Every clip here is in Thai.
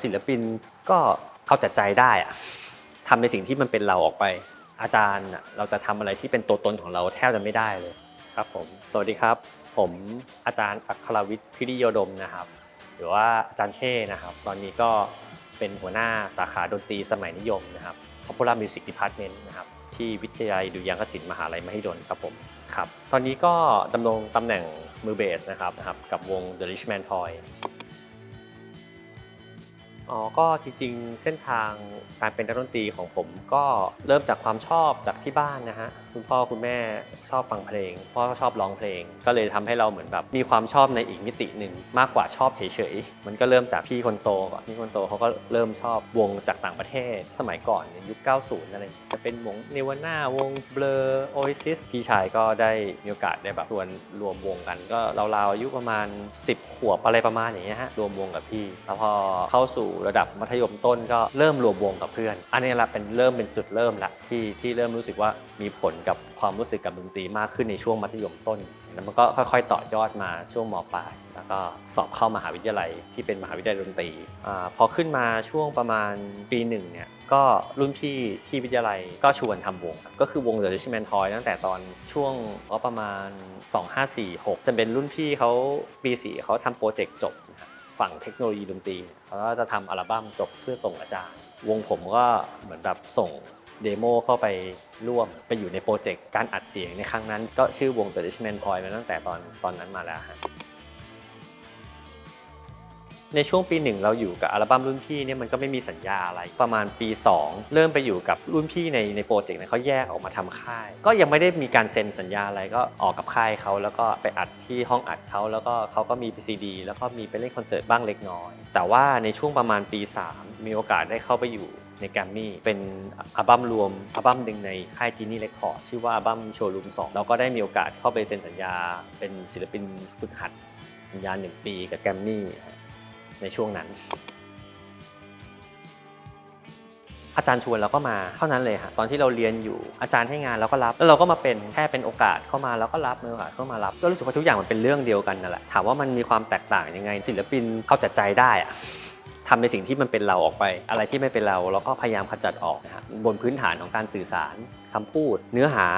ศิลปินก็เอาแต่ใจได้อะทำในสิ่งที่มันเป็นเราออกไป อาจารย์อะเราจะทำอะไรที่เป็นตัวตนของเราแทบจะไม่ได้เลยครับผม สวัสดีครับ ผมอาจารย์อัครวิทย์พิริโยดมนะครับ หรือว่าอาจารย์เช่นะครับ ตอนนี้ก็เป็นหัวหน้าสาขาดนตรีสมัยนิยมนะครับ Popular Music Department นะครับ ที่วิทยาลัยดุริยางคศิลป์มหาลัยมหิดลครับผมครับ ตอนนี้ก็ดำรงตำแหน่งมือเบสนะครับนะครับ กับวง The Richman Toy อ๋อ ก็จริงๆ เส้นทางการเป็นนักดนตรีของผมก็เริ่มจากความชอบจากที่บ้านนะฮะ คุณพ่อคุณแม่ชอบฟังเพลง พ่อชอบร้องเพลง ก็เลยทำให้เราเหมือนแบบมีความชอบในอีกมิติหนึ่งมากกว่าชอบเฉยๆ มันก็เริ่มจากพี่คนโตก่อนพี่คนโตเขาก็เริ่มชอบวงจากต่างประเทศ สมัยก่อนยุค 90 อะไร จะเป็นวงเนวาน่าวงเบลอโอเอซิสพี่ชายก็ได้มีโอกาสได้แบบชวนรวมวงกัน ก็ราวๆอายุประมาณ 10 ขวบอะไรประมาณอย่างเงี้ยฮะ รวมวงกับพี่ แล้วพอเข้าสู่ระดับมัธยมต้นก็เริ่มรวมวงกับเพื่อน อันนี้แหละเป็นเริ่มเป็นจุดเริ่มละที่ที่เริ่มรู้สึกว่ามีผลกับความรู้สึกกับดนตรีมากขึ้นในช่วงมัธยมต้นแล้วมันก็ค่อยๆ ต่อยอดมาช่วงมปลาย แล้วก็สอบเข้ามหาวิทยาลัยที่เป็นมหาวิทยาลัยดนตรีอพอขึ้นมาช่วงประมาณปีหนึ่งเนี่ยก็รุ่นพี่ที่วิทยาลัยก็ชวนทำวง ก็คือวง The Richman Toy ตั้งแต่ตอนช่วงก็ประมาณ 2546จะเป็นรุ่นพี่เขาปี4เขาทำโปรเจกต์จบนะครับ ฝั่งเทคโนโลยีดนตรีเขาก็จะทำอัลบั้มจบเพื่อส่งอาจารย์ วงผมก็เหมือนแบบส่งเดโมเข้าไปร่วมไปอยู่ในโปรเจกต์การอัดเสียงในครั้งนั้น ก็ชื่อวง The Richman Toy มาตั้งแต่ตอนตอนนั้นมาแล้วฮะ ในช่วงปีหนึ่งเราอยู่กับอัลบั้มรุ่นพี่เนี่ยมันก็ไม่มีสัญญาอะไร ประมาณปี 2 เริ่มไปอยู่กับรุ่นพี่ในในโปรเจกต์นั้นเขาแยกออกมาทำค่าย ก็ยังไม่ได้มีการเซ็นสัญญาอะไรก็ออกกับค่ายเขาแล้วก็ไปอัดที่ห้องอัดเขาแล้วก็เขาก็มีซีดีแล้วก็มีไปเล่นคอนเสิร์ตบ้างเล็กน้อย แต่ว่าในช่วงประมาณปี 3 มีโอกาสได้เข้าไปอยู่ในแกรมมี่เป็นอัลบั้มรวมอัลบั้มหนึ่งในค่ายจีนี่เรคคอร์ดชื่อว่าอัลบั้มโชว์รูม2เราก็ได้มีโอกาสเข้าไปเซ็นสัญญา เป็นศิลปินฝึกหัดสัญญาหนึ่งปีกับแกรมมี่ ในช่วงนั้น อาจารย์ชวนเราก็มาเท่านั้นเลยฮะตอนที่เราเรียนอยู่อาจารย์ให้งานเราก็รับแล้วเราก็มาเป็นแค่เป็นโอกาสเข้ามาเราก็รับมีโอกาสเข้ามารับก็รู้สึกว่าทุกอย่างมันเป็นเรื่องเดียวกันนั่นแหละถามว่ามันมีความแตกต่างยังไง ศิลปินเอาแต่ใจได้อะทำในสิ่งที่มันเป็นเราออกไป อะไรที่ไม่เป็นเราเราก็พยายามขจัดออกนะครับบนพื้นฐานของการสื่อสาร คำพูด เนื้อหา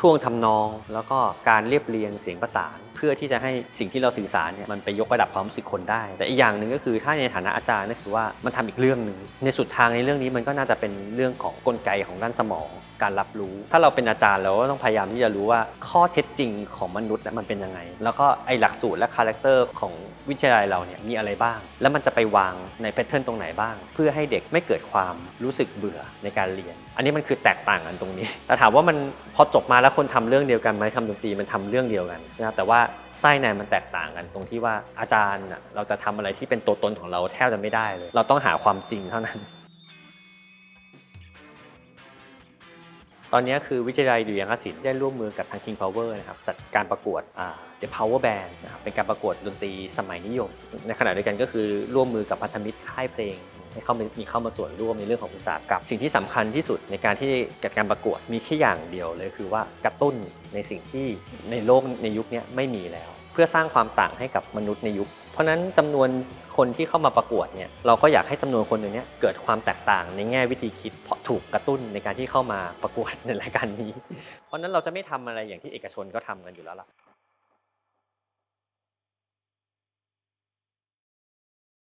ท่วงทำนอง แล้วก็การเรียบเรียงเสียงประสาน เพื่อที่จะให้สิ่งที่เราสื่อสารเนี่ยมันไปยกระดับความรู้สึกคนได้ แต่อีกอย่างหนึ่งก็คือถ้าในฐานะอาจารย์นั่นคือว่ามันทำอีกเรื่องหนึ่งในสุดทางในเรื่องนี้มันก็น่าจะเป็นเรื่องของกลไกของด้านสมองการรับรู้ ถ้าเราเป็นอาจารย์เราก็ต้องพยายามที่จะรู้ว่าข้อเท็จจริงของมนุษย์มันเป็นยังไง แล้วก็ไอหลักสูตรและคาแรคเตอร์ของวิทยาลัยเราเนี่ยมีอะไรบ้าง แล้วมันจะไปวางในแพทเทิร์นตรงไหนบ้าง เพื่อให้เด็กไม่เกิดความรู้สึกเบื่อในการเรียน อันนี้มันคือแตกต่างกันตรงนี้แต่ถามว่ามันพอจบมาแล้วคนทำเรื่องเดียวกันไหมทำดนตรีมันทำเรื่องเดียวกันนะครับแต่ว่าไส้ในมันแตกต่างกันตรงที่ว่าอาจารย์เราจะทำอะไรที่เป็นตัวตนของเราแทบจะไม่ได้เลย เราต้องหาความจริงเท่านั้น ตอนนี้คือวิทยาลัยดุริยางคศิลป์ได้ร่วมมือกับทาง King Power นะครับจัดการประกวดอ่า The Power Band นะครับเป็นการประกวดดนตรีสมัยนิยม ในขณะเดียวกันก็คือร่วมมือกับพันธมิตรค่ายเพลง ให้เข้ามามีเข้ามาส่วนร่วมในเรื่องของอุตสาหกรรมสิ่งที่สำคัญที่สุดในการที่จัดการประกวดมีแค่อย่างเดียวเลยคือว่ากระตุ้นในสิ่งที่ในโลกในยุคนี้ไม่มีแล้ว เพื่อสร้างความต่างให้กับมนุษย์ในยุค เพราะนั้นจำนวนคนที่เข้ามาประกวดเนี่ยเราก็อยากให้จำนวนคนตรงนี้เกิดความแตกต่างในแง่วิธีคิด เพราะถูกกระตุ้นในการที่เข้ามาประกวดในรายการนี้ เพราะนั้นเราจะไม่ทำอะไรอย่างที่เอกชนก็ทำกันอยู่แล้วล่ะ